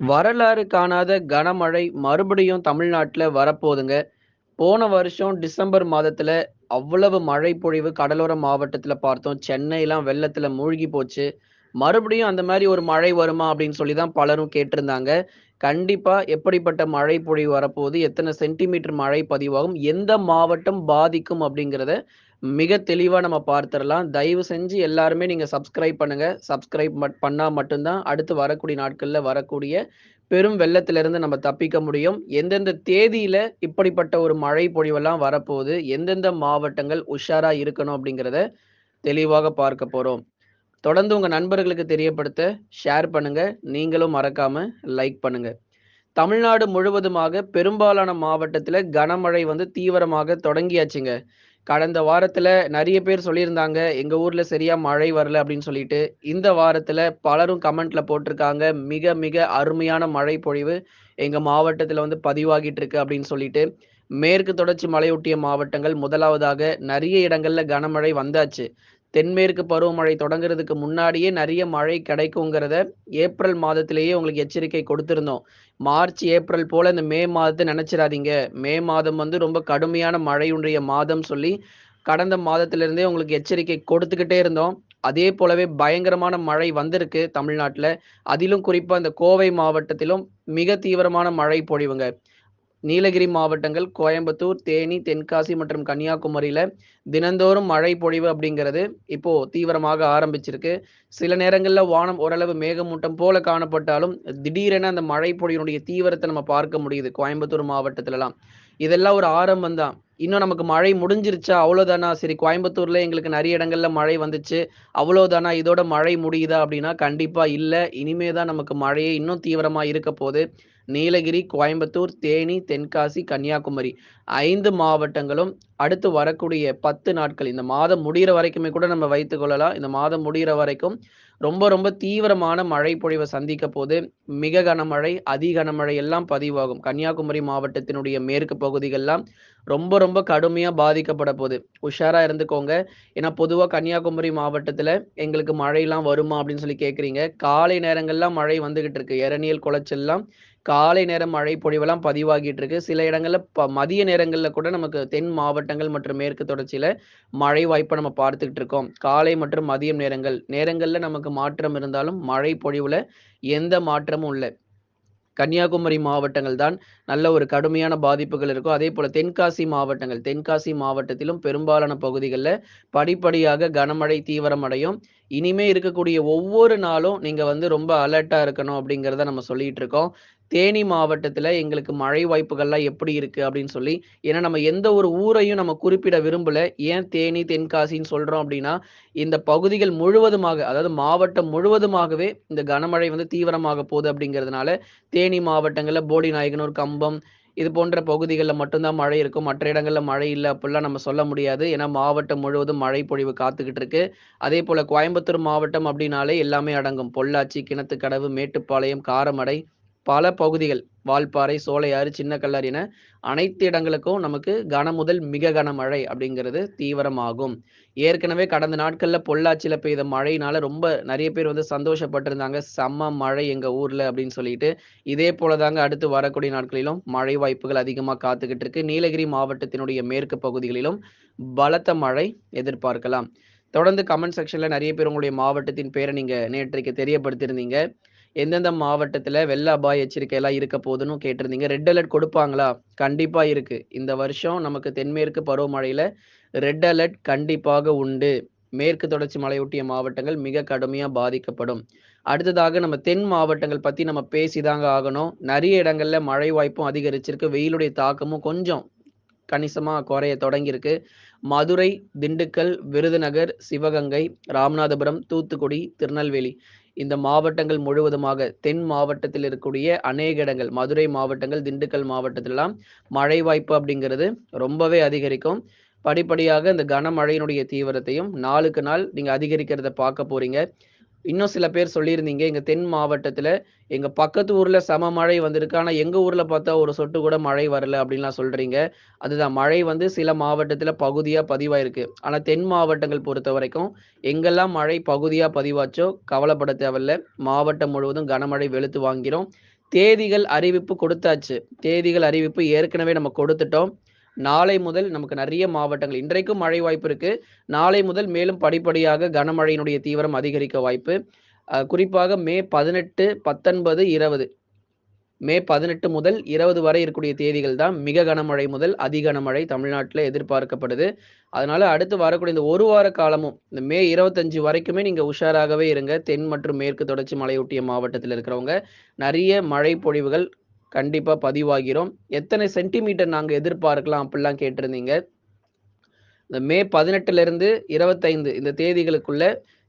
வரலாறு காணாத கனமழை மறுபடியும் தமிழ்நாட்டில் வரப்போகுதுங்க. போன வருஷம் டிசம்பர் மாதத்தில் அவ்வளவு மழை பொழிவு கடலோர மாவட்டத்தில் பார்த்தோம். சென்னையெல்லாம் வெள்ளத்தில் மூழ்கி போச்சு. மறுபடியும் அந்த மாதிரி ஒரு மழை வருமா? அப்படின்னு சொல்லி தான் பலரும் கேட்டிருந்தாங்க. கண்டிப்பாக எப்படிப்பட்ட மழை பொழிவு வரப்போகுது? எத்தனை சென்டிமீட்டர் மழை பதிவாகும்? எந்த மாவட்டம் பாதிக்கும்? அப்படிங்கிறத மிக தெளிவாக நம்ம பார்த்துடலாம் தயவு செஞ்சு எல்லாருமே நீங்கள் சப்ஸ்கிரைப் பண்ணுங்க. சப்ஸ்கிரைப் மட் பண்ணால் மட்டும்தான் அடுத்து வரக்கூடிய நாட்களில் வரக்கூடிய பெரும் வெள்ளத்திலிருந்து நம்ம தப்பிக்க முடியும். எந்தெந்த தேதியில இப்படிப்பட்ட ஒரு மழை பொழிவெல்லாம் வரப்போகுது? எந்தெந்த மாவட்டங்கள் உஷாரா இருக்கணும்? அப்படிங்கிறத தெளிவாக பார்க்க போறோம். தொடர்ந்து உங்க நண்பர்களுக்கு தெரியப்படுத்த ஷேர் பண்ணுங்க. நீங்களும் மறக்காம லைக் பண்ணுங்க. தமிழ்நாடு முழுவதுமாக பெரும்பாலான மாவட்டத்தில் கனமழை வந்து தீவிரமாக தொடங்கியாச்சுங்க. கடந்த வாரத்துல நிறைய பேர் சொல்லியிருந்தாங்க, எங்க ஊர்ல சரியா மழை வரல அப்படின்னு சொல்லிட்டு. இந்த வாரத்துல பலரும் கமெண்ட்ல போட்டிருக்காங்க, மிக மிக அருமையான மழை பொழிவு எங்க மாவட்டத்துல வந்து பதிவாகிட்டு இருக்கு அப்படின்னு சொல்லிட்டு. மேற்கு தொடர்ச்சி மலையொட்டிய மாவட்டங்கள் முதலாவதாக நிறைய இடங்கள்ல கனமழை வந்தாச்சு. தென்மேற்கு பருவமழை தொடங்குறதுக்கு முன்னாடியே நிறைய மழை கிடைக்குங்கிறத ஏப்ரல் மாதத்திலேயே உங்களுக்கு எச்சரிக்கை கொடுத்துருந்தோம் மார்ச், ஏப்ரல் போல இந்த மே மாதத்தை நினச்சிடாதீங்க மே மாதம் வந்து ரொம்ப கடுமையான மழையுடைய மாதம் சொல்லி கடந்த மாதத்திலிருந்தே உங்களுக்கு எச்சரிக்கை கொடுத்துக்கிட்டே இருந்தோம். அதே போலவே பயங்கரமான மழை வந்திருக்கு தமிழ்நாட்டில் அதிலும் குறிப்பாக இந்த கோவை மாவட்டத்திலும் மிக தீவிரமான மழை பொழிவுங்க. நீலகிரி மாவட்டங்கள், கோயம்புத்தூர், தேனி, தென்காசி மற்றும் கன்னியாகுமரியில தினந்தோறும் மழை பொழிவு அப்படிங்கிறது இப்போ தீவிரமாக ஆரம்பிச்சிருக்கு. சில நேரங்களில் வானம் ஓரளவு மேகமூட்டம் போல காணப்பட்டாலும், திடீரென அந்த மழை பொழிவினுடைய தீவிரத்தை நம்ம பார்க்க முடியுது கோயம்புத்தூர் மாவட்டத்திலலாம். இதெல்லாம் ஒரு ஆரம்பம் தான். இன்னும் நமக்கு மழை முடிஞ்சிருச்சா? அவ்வளோதானா? சரி கோயம்புத்தூர்ல எங்களுக்கு நிறைய இடங்கள்ல மழை வந்துச்சு. அவ்வளோதானா? இதோட மழை முடியுதா? அப்படின்னா கண்டிப்பா இல்லை இனிமே தான் நமக்கு மழையே இன்னும் தீவிரமா இருக்க போகுது நீலகிரி, கோயம்புத்தூர், தேனி, தென்காசி, கன்னியாகுமரி ஐந்து மாவட்டங்களும் அடுத்து வரக்கூடிய 10 நாட்கள் இந்த மாதம் முடிகிற வரைக்குமே கூட நம்ம வைத்துக்கொள்ளலாம் இந்த மாதம் முடிகிற வரைக்கும் ரொம்ப ரொம்ப தீவிரமான மழை பொழிவை சந்திக்க போது. மிக கனமழை, அதி கனமழை எல்லாம் பதிவாகும். கன்னியாகுமரி மாவட்டத்தினுடைய மேற்கு பகுதிகள்லாம் ரொம்ப ரொம்ப கடுமையாக பாதிக்கப்பட போகுது உஷாராக இருந்துக்கோங்க. ஏன்னா பொதுவாக கன்னியாகுமரி மாவட்டத்தில் எங்களுக்கு மழையெல்லாம் வருமா? அப்படின்னு சொல்லி கேட்குறீங்க காலை நேரங்கள்லாம் மழை வந்துகிட்டு இருக்கு. எரணியல், குளச்சல்லாம் காலை நேரம் மழை பொழிவெல்லாம் பதிவாகிட்டு இருக்கு. சில இடங்கள்ல ப மதிய நேரங்கள்ல கூட நமக்கு தென் மாவட்டங்கள் மற்றும் மேற்கு தொடர்ச்சியில மழை வாய்ப்பை நம்ம பார்த்துக்கிட்டு இருக்கோம். காலை மற்றும் மதியம் நேரங்கள். நேரங்கள்ல நமக்கு மாற்றம் இருந்தாலும் மழை பொழிவுல எந்த மாற்றமும் இல்லை கன்னியாகுமரி மாவட்டங்கள் தான் நல்ல ஒரு கடுமையான பாதிப்புகள் இருக்கும். அதே போல் தென்காசி மாவட்டங்கள். தென்காசி மாவட்டத்திலும் பெரும்பாலான பகுதிகளில் படிப்படியாக கனமழை தீவிரமடையும். இனிமே இருக்கக்கூடிய ஒவ்வொரு நாளும் நீங்க வந்து ரொம்ப அலர்ட்டா இருக்கணும் அப்படிங்கிறத நம்ம சொல்லிட்டு இருக்கோம். தேனி மாவட்டத்தில் எங்களுக்கு மழை வாய்ப்புகள்லாம் எப்படி இருக்குது அப்படின்னு சொல்லி. ஏன்னா நம்ம எந்த ஒரு ஊரையும் நம்ம குறிப்பிட விரும்பல. ஏன் தேனி, தென்காசின்னு சொல்கிறோம் அப்படின்னா, இந்த பகுதிகள் முழுவதுமாக அதாவது மாவட்டம் முழுவதுமாகவே இந்த கனமழை வந்து தீவிரமாக போகுது அப்படிங்கிறதுனால, தேனி மாவட்டங்களில் போடி நாயகனூர் கம்பம் இது போன்ற பகுதிகளில் மட்டும்தான் மழை இருக்கும். மற்ற இடங்களில் மழை இல்லை அப்படிலாம் நம்ம சொல்ல முடியாது. ஏன்னா மாவட்டம் முழுவதும் மழை பொழிவு காத்துக்கிட்டு இருக்கு. அதேபோல கோயம்புத்தூர் மாவட்டம் அப்படின்னாலே எல்லாமே அடங்கும். பொள்ளாச்சி, கிணத்துக்கடவு, மேட்டுப்பாளையம், காரமடை பல பகுதிகள். வால்பாறை, சோலையாறு, சின்ன கல்லாறு என அனைத்து இடங்களுக்கும் நமக்கு கன முதல் மிக கனமழை அப்படிங்கிறது தீவிரமாகும். ஏற்கனவே கடந்த நாட்களில் பொள்ளாச்சியில் பெய்த மழையினால ரொம்ப நிறைய பேர் வந்து சந்தோஷப்பட்டிருந்தாங்க. செம்ம மழை எங்கள் ஊரில் அப்படின்னு சொல்லிட்டு. இதே போல தாங்க அடுத்து வரக்கூடிய நாட்களிலும் மழை வாய்ப்புகள் அதிகமாக காத்துக்கிட்டு இருக்கு. நீலகிரி மாவட்டத்தினுடைய மேற்கு பகுதிகளிலும் பலத்த மழை எதிர்பார்க்கலாம். தொடர்ந்து கமெண்ட் செக்ஷன்ல நிறைய பேர் உங்களுடைய மாவட்டத்தின் பேரை நீங்க நேற்றைக்கு தெரியப்படுத்தியிருந்தீங்க. எந்தெந்த மாவட்டத்தில் வெள்ள அபாய எச்சரிக்கையெல்லாம் இருக்க போதுன்னு கேட்டிருந்தீங்க. ரெட் அலர்ட் கொடுப்பாங்களா? கண்டிப்பாக இருக்குது இந்த வருஷம் நமக்கு தென்மேற்கு பருவமழையில் ரெட் அலர்ட் கண்டிப்பாக உண்டு. மேற்கு தொடர்ச்சி மலையொட்டிய மாவட்டங்கள் மிக கடுமையாக பாதிக்கப்படும். அடுத்ததாக நம்ம தென் மாவட்டங்கள் பற்றி நம்ம பேசிதாங்க ஆகணும். நிறைய இடங்களில் மழை வாய்ப்பும் அதிகரிச்சிருக்கு. வெயிலுடைய தாக்கமும் கொஞ்சம் கணிசமாக குறைய தொடங்கியிருக்கு. மதுரை, திண்டுக்கல், விருதுநகர், சிவகங்கை, ராமநாதபுரம், தூத்துக்குடி, திருநெல்வேலி இந்த மாவட்டங்கள் முழுவதுமாக தென் மாவட்டத்தில் இருக்கக்கூடிய அநேக இடங்கள் மதுரை மாவட்டங்கள், திண்டுக்கல் மாவட்டத்திலலாம் மழை வாய்ப்பு அப்படிங்கிறது ரொம்பவே அதிகரிக்கும். படிப்படியாக இந்த கனமழையினுடைய தீவிரத்தையும் நாளுக்கு நாள் நீங்க அதிகரிக்கிறத பார்க்க போறீங்க. இன்னும் சில பேர் சொல்லியிருந்தீங்க, எங்கள் தென் மாவட்டத்தில் எங்கள் பக்கத்து ஊரில் சம மழை வந்திருக்கு. ஆனால் எங்கள் ஊரில் பார்த்தா ஒரு சொட்டு கூட மழை வரல அப்படின்லாம் சொல்கிறீங்க அதுதான் மழை வந்து சில மாவட்டத்தில் பகுதியாக பதிவாயிருக்கு. ஆனால் தென் மாவட்டங்கள் பொறுத்த வரைக்கும் எங்கெல்லாம் மழை பகுதியாக பதிவாச்சோ கவலைப்பட தேவையில்ல. மாவட்டம் முழுவதும் கனமழை வெளுத்து வாங்கிரும். தேதிகள் அறிவிப்பு கொடுத்தாச்சு. தேதிகள் அறிவிப்பு ஏற்கனவே நம்ம கொடுத்துட்டோம். நாளை முதல் நமக்கு நிறைய மாவட்டங்கள் இன்றைக்கும் மழை வாய்ப்பு இருக்கு. நாளை முதல் மேலும் படிப்படியாக கனமழையினுடைய தீவிரம் அதிகரிக்க வாய்ப்பு. குறிப்பாக மே 18, 19, 20 மே 18 முதல் 20 வரை இருக்கக்கூடிய தேதிகள் தான் மிக கனமழை முதல் அதி கனமழை எதிர்பார்க்கப்படுது. அதனால அடுத்து வரக்கூடிய இந்த ஒரு வார காலமும் இந்த மே 25 வரைக்குமே நீங்க உஷாராகவே இருங்க. தென் மற்றும் மேற்கு தொடர்ச்சி மலையொட்டிய மாவட்டத்தில் இருக்கிறவங்க. நிறைய மழை பொழிவுகள் கண்டிப்பா பதிவாகிறோம் எத்தனை சென்டிமீட்டர் நாங்க எதிர்பார்க்கலாம் அப்படிலாம் கேட்டிருந்தீங்க. இந்த மே 18லிருந்து 25 இந்த தேதிகளுக்குள்ள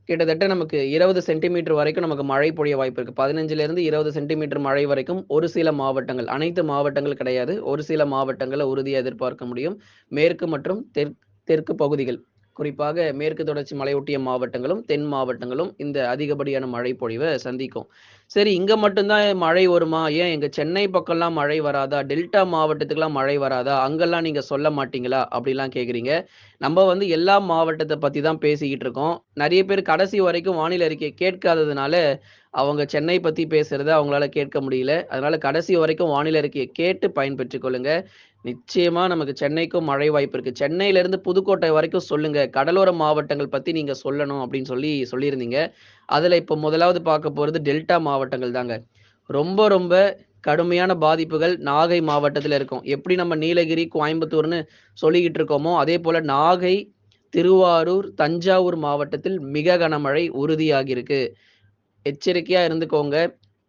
கிட்டத்தட்ட நமக்கு 20 சென்டிமீட்டர் வரைக்கும் நமக்கு மழை பொழிய வாய்ப்பு இருக்கு. 15லிருந்து 20 சென்டிமீட்டர் மழை வரைக்கும் ஒரு சில மாவட்டங்கள், அனைத்து மாவட்டங்கள் கிடையாது. ஒரு சில மாவட்டங்களை உறுதியை எதிர்பார்க்க முடியும். மேற்கு மற்றும் தெற் தெற்கு பகுதிகள். குறிப்பாக மேற்கு தொடர்ச்சி மலையொட்டிய மாவட்டங்களும், தென் மாவட்டங்களும் இந்த அதிகப்படியான மழை பொழிவை சந்திக்கும். சரி இங்க மட்டும்தான் மழை வருமா? ஏன் எங்க சென்னை பக்கம்லாம் மழை வராதா? டெல்டா மாவட்டத்துக்கெல்லாம் மழை வராதா? அங்கெல்லாம் நீங்க சொல்ல மாட்டீங்களா? அப்படிலாம் கேட்குறீங்க. நம்ம வந்து எல்லா மாவட்டத்தை பற்றி தான் பேசிக்கிட்டு இருக்கோம். நிறைய பேர் கடைசி வரைக்கும் வானிலை அறிக்கைய கேட்காததுனால, அவங்க சென்னை பற்றி பேசுகிறத அவங்களால கேட்க முடியல. அதனால கடைசி வரைக்கும் வானிலை அறிக்கையை கேட்டு பயன்பெற்று கொள்ளுங்க. நிச்சயமா நமக்கு சென்னைக்கும் மழை வாய்ப்பு இருக்கு. சென்னையிலிருந்து புதுக்கோட்டை வரைக்கும் சொல்லுங்க. கடலோர மாவட்டங்கள் பத்தி நீங்க சொல்லணும் அப்படின்னு சொல்லி சொல்லியிருந்தீங்க. அதுல இப்போ முதலாவது பார்க்க போறது டெல்டா மாவட்டங்கள் தாங்க. ரொம்ப ரொம்ப கடுமையான பாதிப்புகள் நாகை மாவட்டத்தில் இருக்கும். எப்படி நம்ம நீலகிரி, கோயம்புத்தூர்னு சொல்லிக்கிட்டு இருக்கோமோ, அதே போல் நாகை, திருவாரூர், தஞ்சாவூர் மாவட்டத்தில் மிக கனமழை உறுதியாகியிருக்கு. எச்சரிக்கையாக இருந்துக்கோங்க.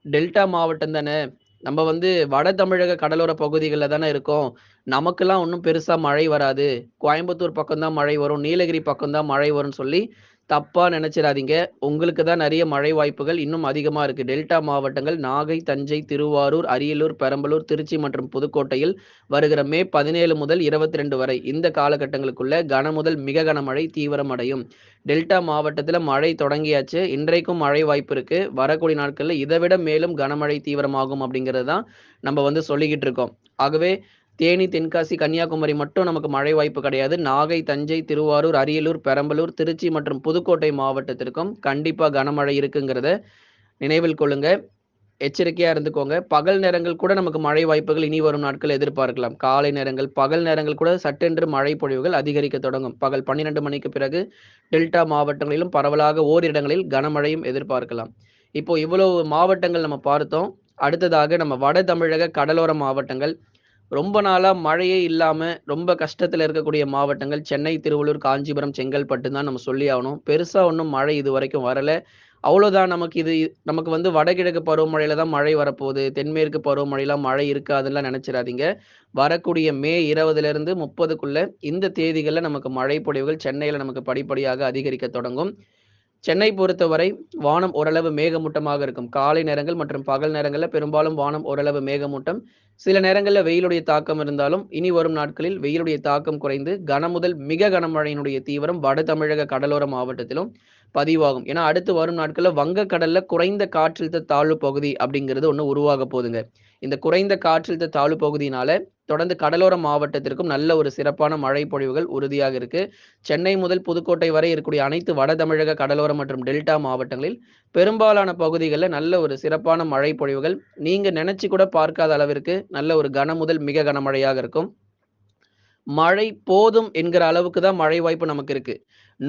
டெல்டா மாவட்டம் தானே. நம்ம வந்து வட தமிழக கடலோர பகுதிகளில் தானே இருக்கோம். நமக்கெல்லாம் ஒன்றும் பெருசாக மழை வராது. கோயம்புத்தூர் பக்கம் தான் மழை வரும். நீலகிரி பக்கம் தான் மழை வரும்னு சொல்லி தப்பாக நினச்சிடாதீங்க உங்களுக்கு தான் நிறைய மழை வாய்ப்புகள் இன்னும் அதிகமாக இருக்குது டெல்டா மாவட்டங்கள் நாகை, தஞ்சை, திருவாரூர், அரியலூர், பெரம்பலூர், திருச்சி மற்றும் புதுக்கோட்டையில் வருகிற மே 17 முதல் 22 வரை இந்த காலகட்டங்களுக்குள்ள கன முதல் மிக கனமழை தீவிரமடையும். டெல்டா மாவட்டத்தில் மழை தொடங்கியாச்சு. இன்றைக்கும் மழை வாய்ப்பு இருக்குது வரக்கூடிய நாட்களில் இதை விட மேலும் கனமழை தீவிரமாகும் அப்படிங்கிறது தான் நம்ம வந்து சொல்லிக்கிட்டு இருக்கோம். ஆகவே தேனி, தென்காசி, கன்னியாகுமரி மட்டும் நமக்கு மழை வாய்ப்பு கிடையாது. நாகை, தஞ்சை, திருவாரூர், அரியலூர், பெரம்பலூர், திருச்சி மற்றும் புதுக்கோட்டை மாவட்டத்திற்கும் கண்டிப்பாக கனமழை இருக்குங்கிறத நினைவில் கொள்ளுங்க. எச்சரிக்கையாக இருந்துக்கோங்க. பகல் நேரங்கள் கூட நமக்கு மழை வாய்ப்புகள் இனி வரும் நாட்கள் எதிர்பார்க்கலாம். காலை நேரங்கள், பகல் நேரங்கள் கூட சட்டென்று மழை பொழிவுகள் அதிகரிக்க தொடங்கும். பகல் 12 மணிக்கு பிறகு டெல்டா மாவட்டங்களிலும் பரவலாக ஓரிரு இடங்களில் கனமழையும் எதிர்பார்க்கலாம். இப்போ இவ்வளவு மாவட்டங்கள் நம்ம பார்த்தோம். அடுத்ததாக நம்ம வட தமிழக கடலோர மாவட்டங்கள். ரொம்ப நாளாக மழையே இல்லாமல் ரொம்ப கஷ்டத்தில் இருக்கக்கூடிய மாவட்டங்கள் சென்னை, திருவள்ளூர், காஞ்சிபுரம், செங்கல்பட்டு தான் நம்ம சொல்லி ஆகணும். பெருசாக ஒன்றும் மழை இதுவரைக்கும் வரலை. அவ்வளோதான் நமக்கு இது நமக்கு வந்து வடகிழக்கு பருவமழையில தான் மழை வரப்போகுது. தென்மேற்கு பருவமழையெல்லாம் மழை இருக்காதுலாம் நினச்சிடாதீங்க. வரக்கூடிய மே 20லிருந்து 30க்குள்ள இந்த தேதிகளில் நமக்கு மழை பொழிவுகள் சென்னையில் நமக்கு படிப்படியாக அதிகரிக்க தொடங்கும். சென்னை பொறுத்தவரை வானம் ஓரளவு மேகமூட்டமாக இருக்கும். காலை நேரங்கள் மற்றும் பகல் நேரங்களில் பெரும்பாலும் வானம் ஓரளவு மேகமூட்டம். சில நேரங்களில் வெயிலுடைய தாக்கம் இருந்தாலும், இனி வரும் நாட்களில் வெயிலுடைய தாக்கம் குறைந்து கனமுதல் மிக கனமழையினுடைய தீவிரம் வட தமிழக கடலோர மாவட்டத்திலும் பதிவாகும். ஏன்னா, அடுத்து வரும் நாட்களில் வங்கக்கடலில் குறைந்த காற்றழுத்த தாழ்வு பகுதி அப்படிங்கிறது ஒன்று உருவாக போகுதுங்க இந்த குறைந்த காற்றழுத்த தாழ்வு பகுதியினால தொடர்ந்து கடலோர மாவட்டத்திற்கும் நல்ல ஒரு சிறப்பான மழை பொழிவுகள் உறுதியாக இருக்கு. சென்னை முதல் புதுக்கோட்டை வரை இருக்கக்கூடிய அனைத்து வட தமிழக கடலோரம் மற்றும் டெல்டா மாவட்டங்களில் பெரும்பாலான பகுதிகளில் நல்ல ஒரு சிறப்பான மழை பொழிவுகள் நீங்க நினைச்சு கூட பார்க்காத அளவிற்கு நல்ல ஒரு கன முதல் மிக கனமழையாக இருக்கும். மழை போதும் என்கிற அளவுக்கு தான் மழை வாய்ப்பு நமக்கு இருக்கு.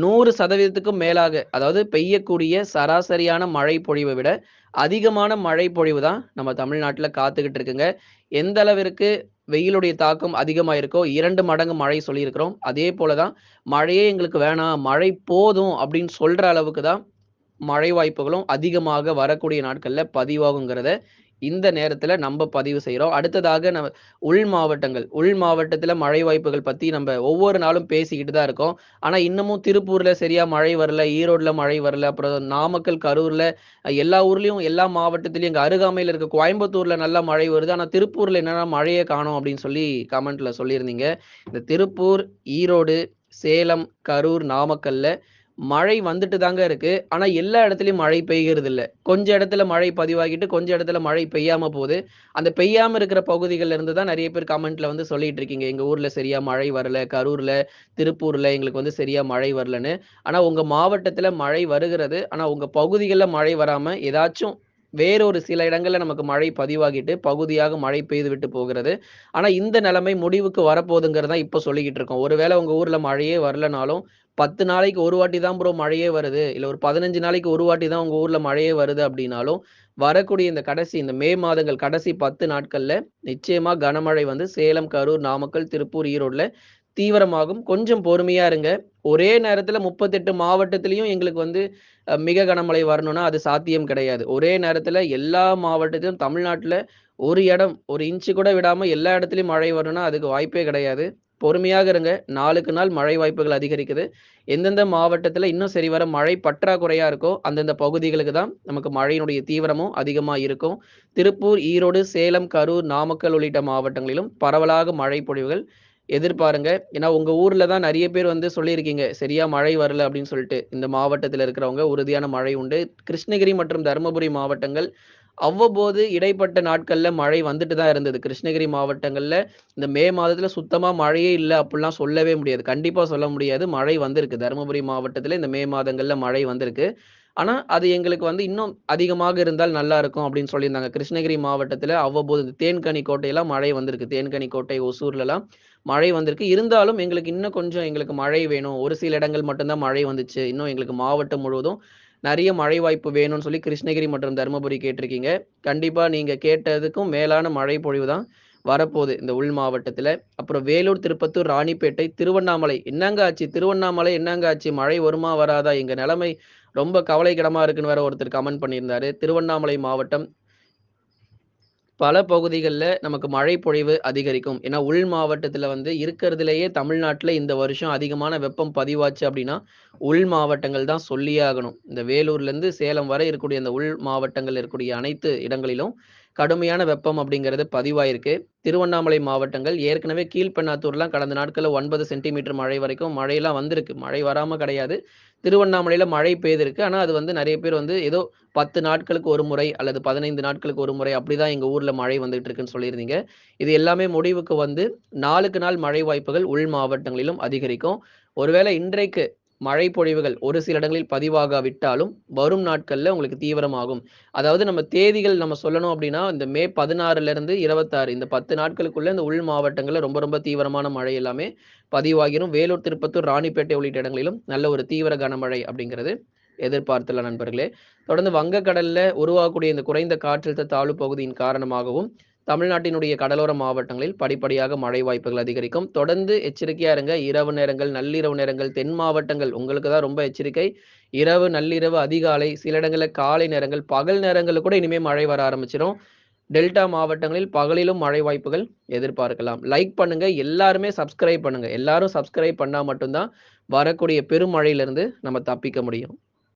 நூறு சதவீதத்துக்கும் மேலாக அதாவது பெய்யக்கூடிய சராசரியான மழை பொழிவை விட அதிகமான மழை பொழிவு தான் நம்ம தமிழ்நாட்டில் காத்துக்கிட்டு இருக்குங்க. எந்த அளவிற்கு வெயிலுடைய தாக்கம் அதிகமாக இருக்கோ இரண்டு மடங்கு மழை சொல்லியிருக்கிறோம். அதே போல தான் மழையே எங்களுக்கு வேணாம், மழை போதும் அப்படின்னு சொல்கிற அளவுக்கு தான் மழை வாய்ப்புகளும் அதிகமாக வரக்கூடிய நாட்களில் பதிவாகுங்கிறத இந்த நேரத்துல நம்ம பதிவு செய்யறோம் அடுத்ததாக நம்ம உள் மாவட்டங்கள். உள் மாவட்டத்துல மழை வாய்ப்புகள் பத்தி நம்ம ஒவ்வொரு நாளும் பேசிக்கிட்டு தான் இருக்கோம். ஆனா, இன்னமும் திருப்பூர்ல சரியா மழை வரல, ஈரோடுல மழை வரல, அப்புறம் நாமக்கல், கரூர்ல எல்லா ஊர்லயும் எல்லா மாவட்டத்திலயும் எங்க அருகாமையில இருக்க கோயம்புத்தூர்ல நல்லா மழை வருது. ஆனா, திருப்பூர்ல என்னன்னா மழையே காணும் அப்படின்னு சொல்லி கமெண்ட்ல சொல்லியிருந்தீங்க. இந்த திருப்பூர், ஈரோடு, சேலம், கரூர், நாமக்கல்ல மழை வந்துட்டு தாங்க இருக்கு. ஆனா, எல்லா இடத்துலயும் மழை பெய்கிறதில்ல. கொஞ்ச இடத்துல மழை பதிவாகிட்டு, கொஞ்ச இடத்துல மழை பெய்யாம போகுது அந்த பெய்யாம இருக்கிற பகுதிகள்ல இருந்து தான் நிறைய பேர் கமெண்ட்ல வந்து சொல்லிட்டு இருக்கீங்க. எங்க ஊர்ல சரியா மழை வரல. கரூர்ல, திருப்பூர்ல எங்களுக்கு வந்து சரியா மழை வரலன்னு. ஆனா, உங்க மாவட்டத்துல மழை வருகிறது. ஆனா, உங்க பகுதிகளில் மழை வராம ஏதாச்சும் வேறொரு சில இடங்களில் நமக்கு மழை பதிவாகிட்டு பகுதியாக மழை பெய்து விட்டு போகிறது. ஆனால் இந்த நிலைமை முடிவுக்கு வரப்போகுதுங்கிறது தான் சொல்லிக்கிட்டு இருக்கோம். ஒருவேளை உங்கள் ஊரில் மழையே வரலனாலும் 10 நாளைக்கு ஒரு வாட்டி தான் ப்ரோ மழையே வருது. இல்லை ஒரு 15 நாளைக்கு ஒரு வாட்டி தான் உங்கள் ஊரில் மழையே வருது அப்படின்னாலும், வரக்கூடிய இந்த கடைசி இந்த மே மாதங்கள் கடைசி பத்து நாட்களில் நிச்சயமாக கனமழை வந்து சேலம், கரூர், நாமக்கல், திருப்பூர், ஈரோடில் தீவிரமாகும். கொஞ்சம் பொறுமையாக இருங்க. ஒரே நேரத்தில் முப்பத்தெட்டு மாவட்டத்திலையும் எங்களுக்கு வந்து மிக கனமழை வரணும்னா அது சாத்தியம் கிடையாது. ஒரே நேரத்தில் எல்லா மாவட்டத்திலும் தமிழ்நாட்டில் ஒரு இடம், ஒரு இன்ச்சு கூட விடாமல் எல்லா இடத்துலையும் மழை வரணும்னா அதுக்கு வாய்ப்பே கிடையாது. பொறுமையாக இருங்க. நாளுக்கு நாள் மழை வாய்ப்புகள் அதிகரிக்குது. எந்தெந்த மாவட்டத்தில் இன்னும் சரிவர மழை பற்றாக்குறையாக இருக்கோ, அந்தந்த பகுதிகளுக்கு தான் நமக்கு மழையினுடைய தீவிரமும் அதிகமாக இருக்கும். திருப்பூர், ஈரோடு, சேலம், கரூர், நாமக்கல் உள்ளிட்ட மாவட்டங்களிலும் பரவலாக மழை பொழிவுகள் எதிர்பாருங்க. ஏன்னா உங்கள் ஊரில் தான் நிறைய பேர் வந்து சொல்லியிருக்கீங்க. சரியா மழை வரல அப்படின்னு சொல்லிட்டு. இந்த மாவட்டத்தில் இருக்கிறவங்க உறுதியான மழை உண்டு. கிருஷ்ணகிரி மற்றும் தருமபுரி மாவட்டங்கள் அவ்வப்போது இடைப்பட்ட நாட்கள்ல மழை வந்துட்டு தான் இருந்தது. கிருஷ்ணகிரி மாவட்டங்கள்ல இந்த மே மாதத்துல சுத்தமா மழையே இல்லை அப்படிலாம் சொல்லவே முடியாது. கண்டிப்பா சொல்ல முடியாது. மழை வந்திருக்கு. தருமபுரி மாவட்டத்துல இந்த மே மாதங்கள்ல மழை வந்திருக்கு. ஆனா, அது எங்களுக்கு வந்து இன்னும் அதிகமாக இருந்தால் நல்லா இருக்கும் அப்படின்னு சொல்லியிருந்தாங்க. கிருஷ்ணகிரி மாவட்டத்துல அவ்வப்போது இந்த தேன்கனி கோட்டையெல்லாம் மழை வந்திருக்கு. தேன்கனி கோட்டை, ஒசூர்லலாம் மழை வந்திருக்கு. இருந்தாலும் எங்களுக்கு இன்னும் கொஞ்சம் எங்களுக்கு மழை வேணும். ஒரு சில இடங்கள் மட்டும்தான் மழை வந்துச்சு. இன்னும் எங்களுக்கு மாவட்டம் முழுவதும் நிறைய மழை வாய்ப்பு வேணும்னு சொல்லி கிருஷ்ணகிரி மற்றும் தருமபுரி கேட்டிருக்கீங்க. கண்டிப்பா நீங்க கேட்டதுக்கும் மேலான மழை பொழிவு தான் வரப்போகுது இந்த உள் மாவட்டத்துல. அப்புறம் வேலூர், திருப்பத்தூர், ராணிப்பேட்டை, திருவண்ணாமலை என்னங்க ஆச்சு? திருவண்ணாமலை என்னங்க ஆச்சு? மழை வருமா? வராதா? எங்க நிலைமை ரொம்ப கவலைக்கிடமா இருக்குன்னு வேற ஒருத்தர் கமெண்ட் பண்ணியிருந்தாரு. திருவண்ணாமலை மாவட்டம் பல பகுதிகளில் நமக்கு மழை பொழிவு அதிகரிக்கும். ஏன்னா, உள் மாவட்டத்தில் வந்து இருக்கிறதுலையே தமிழ்நாட்டில் இந்த வருஷம் அதிகமான வெப்பம் பதிவாச்சு அப்படின்னா, உள் மாவட்டங்கள் தான் சொல்லியே ஆகணும். இந்த வேலூர்லேருந்து சேலம் வரை இருக்கக்கூடிய இந்த உள் மாவட்டங்கள் இருக்கக்கூடிய அனைத்து இடங்களிலும் கடுமையான வெப்பம் அப்படிங்கிறது பதிவாயிருக்கு. திருவண்ணாமலை மாவட்டங்கள் ஏற்கனவே கீழ்பெண்ணாத்தூர்லாம் கடந்த நாட்களில் ஒன்பது சென்டிமீட்டர் மழை வரைக்கும் மழையெல்லாம் வந்திருக்கு. மழை வராமல் கிடையாது. திருவண்ணாமலையில் மழை பெய்திருக்கு. ஆனால் அது வந்து நிறைய பேர் வந்து ஏதோ 10 நாட்களுக்கு ஒரு முறை அல்லது 15 நாட்களுக்கு ஒரு முறை அப்படி தான் எங்கள் ஊரில் மழை வந்துட்டு இருக்குன்னு சொல்லியிருந்தீங்க. இது எல்லாமே முடிவுக்கு வந்து நாளுக்கு நாள் மழை வாய்ப்புகள் உள் மாவட்டங்களிலும் அதிகரிக்கும். ஒருவேளை இன்றைக்கு மழை பொழிவுகள் ஒரு சில இடங்களில் பதிவாகாவிட்டாலும், வரும் நாட்களில் உங்களுக்கு தீவிரமாகும். அதாவது நம்ம தேதிகள் நம்ம சொல்லணும் அப்படின்னா, இந்த மே 16லேருந்து 26 இந்த பத்து நாட்களுக்குள்ளே இந்த உள் மாவட்டங்களில் ரொம்ப ரொம்ப தீவிரமான மழை எல்லாமே பதிவாகிடும் வேலூர், திருப்பத்தூர், ராணிப்பேட்டை உள்ளிட்ட இடங்களிலும் நல்ல ஒரு தீவிர கனமழை அப்படிங்கிறது எதிர்பார்த்துள்ள நண்பர்களே. தொடர்ந்து வங்கக்கடலில் உருவாகக்கூடிய இந்த குறைந்த காற்றழுத்த தாழ்வு பகுதியின் காரணமாகவும், தமிழ்நாட்டினுடைய கடலோர மாவட்டங்களில் படிப்படியாக மழை வாய்ப்புகள் அதிகரிக்கும். தொடர்ந்து எச்சரிக்கையா இருங்க. இரவு நேரங்கள், நள்ளிரவு நேரங்கள், தென் மாவட்டங்கள் உங்களுக்கு தான் ரொம்ப எச்சரிக்கை. இரவு, நள்ளிரவு, அதிகாலை, சில இடங்களில் காலை நேரங்கள், பகல் நேரங்களில் கூட இனிமே மழை வர ஆரம்பிச்சிடும் டெல்டா மாவட்டங்களில் பகலிலும் மழை வாய்ப்புகள் எதிர்பார்க்கலாம். லைக் பண்ணுங்க. எல்லாருமே சப்ஸ்கிரைப் பண்ணுங்க. எல்லாரும் சப்ஸ்கிரைப் பண்ணா மட்டும்தான் வரக்கூடிய பெருமழையிலிருந்து நம்ம தப்பிக்க முடியும்.